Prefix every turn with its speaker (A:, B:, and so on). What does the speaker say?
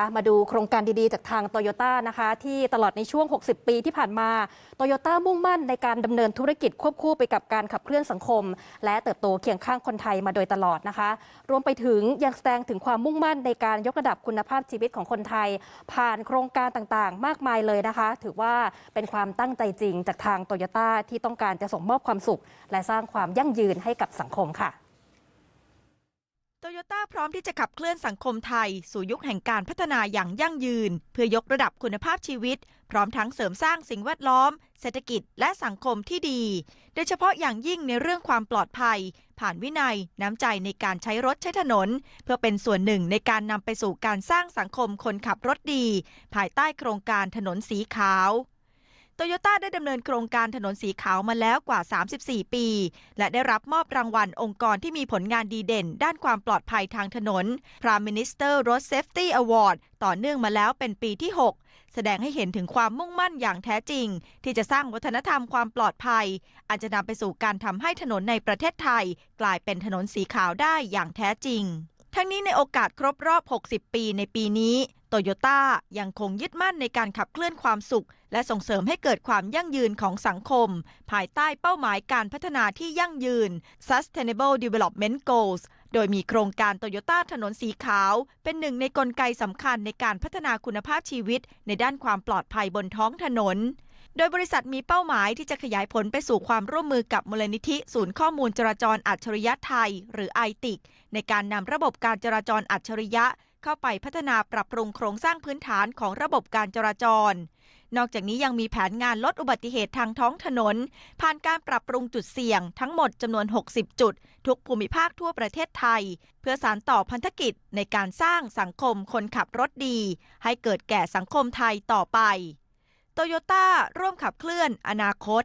A: ะมาดูโครงการดีๆ จากทางโตโยต้านะคะ ที่ตลอดในช่วง 60 ปีที่ผ่านมาโตโยต้ามุ่งมั่นในการดำเนินธุรกิจควบคู่ไปกับการขับเคลื่อนสังคม และเติบโตเคียงข้างคนไทยมาโดยตลอดนะคะ รวมไปถึงยังแสดงถึงความมุ่งมั่นในการยกระดับคุณภาพชีวิตของคนไทย ผ่านโครงการต่างๆ มากมายเลยนะคะ ถือว่าเป็นความตั้งใจจริงจากทางโตโยต้าที่ต้องการจะส่งมอบความสุข และสร้างความยั่งยืนให้กับสังคมค่ะ
B: โตโยต้าพร้อมที่จะขับเคลื่อนสังคมไทย สู่ยุคแห่งการพัฒนาอย่างยั่งยืน เพื่อยกระดับคุณภาพชีวิต พร้อมทั้งเสริมสร้างสิ่งแวดล้อม เศรษฐกิจและสังคมที่ดี โดยเฉพาะอย่างยิ่งในเรื่องความปลอดภัย ผ่านวินัย น้ำใจในการใช้รถใช้ถนน เพื่อเป็นส่วนหนึ่งในการนำไปสู่การสร้างสังคมคนขับรถดี ภายใต้โครงการถนนสีขาว โตโยต้าได้ดำเนินโครงการถนนสีขาวมาแล้วกว่า 34 ปี และได้รับมอบรางวัลองค์กรที่มีผลงานดีเด่น ด้านความปลอดภัยทางถนน Prime Minister Road Safety Award ต่อเนื่องมาแล้วเป็นปีที่ 6 แสดงให้เห็นถึงความมุ่งมั่นอย่างแท้จริง ที่จะสร้างวัฒนธรรมความปลอดภัยอันจะนำไปสู่การทำให้ถนนในประเทศไทย กลายเป็นถนนสีขาวได้อย่างแท้จริง ทั้งนี้ในโอกาสครบรอบ 60 ปีในปีนี้โตโยต้ายังคงยึดมั่นในการขับเคลื่อนความสุข และส่งเสริมให้เกิดความยั่งยืนของสังคม ภายใต้เป้าหมายการพัฒนาที่ยั่งยืน Sustainable Development Goals โดยมีโครงการโตโยต้าถนนสีขาว เป็นหนึ่งในกลไกสำคัญในการพัฒนาคุณภาพชีวิต ในด้านความปลอดภัยบนท้องถนน โดยบริษัทมีเป้าหมายที่จะขยายผลไปสู่ความร่วมมือกับมูลนิธิศูนย์ข้อมูลจราจรอัจฉริยะไทย หรือ i t i c ในการนำระบบการจราจรอัจฉริยะ เข้าไปพัฒนาปรับปรุงโครงสร้างพื้นฐานของระบบการจราจร นอกจากนี้ยังมีแผนงานลดอุบัติเหตุทางท้องถนน ผ่านการปรับปรุงจุดเสี่ยงทั้งหมดจำนวน 60 จุด ทุกภูมิภาคทั่วประเทศไทย เพื่อสานต่อพันธกิจในการสร้างสังคมคนขับรถดี ให้เกิดแก่สังคมไทยต่อไป โตโยต้าร่วมขับเคลื่อนอนาคต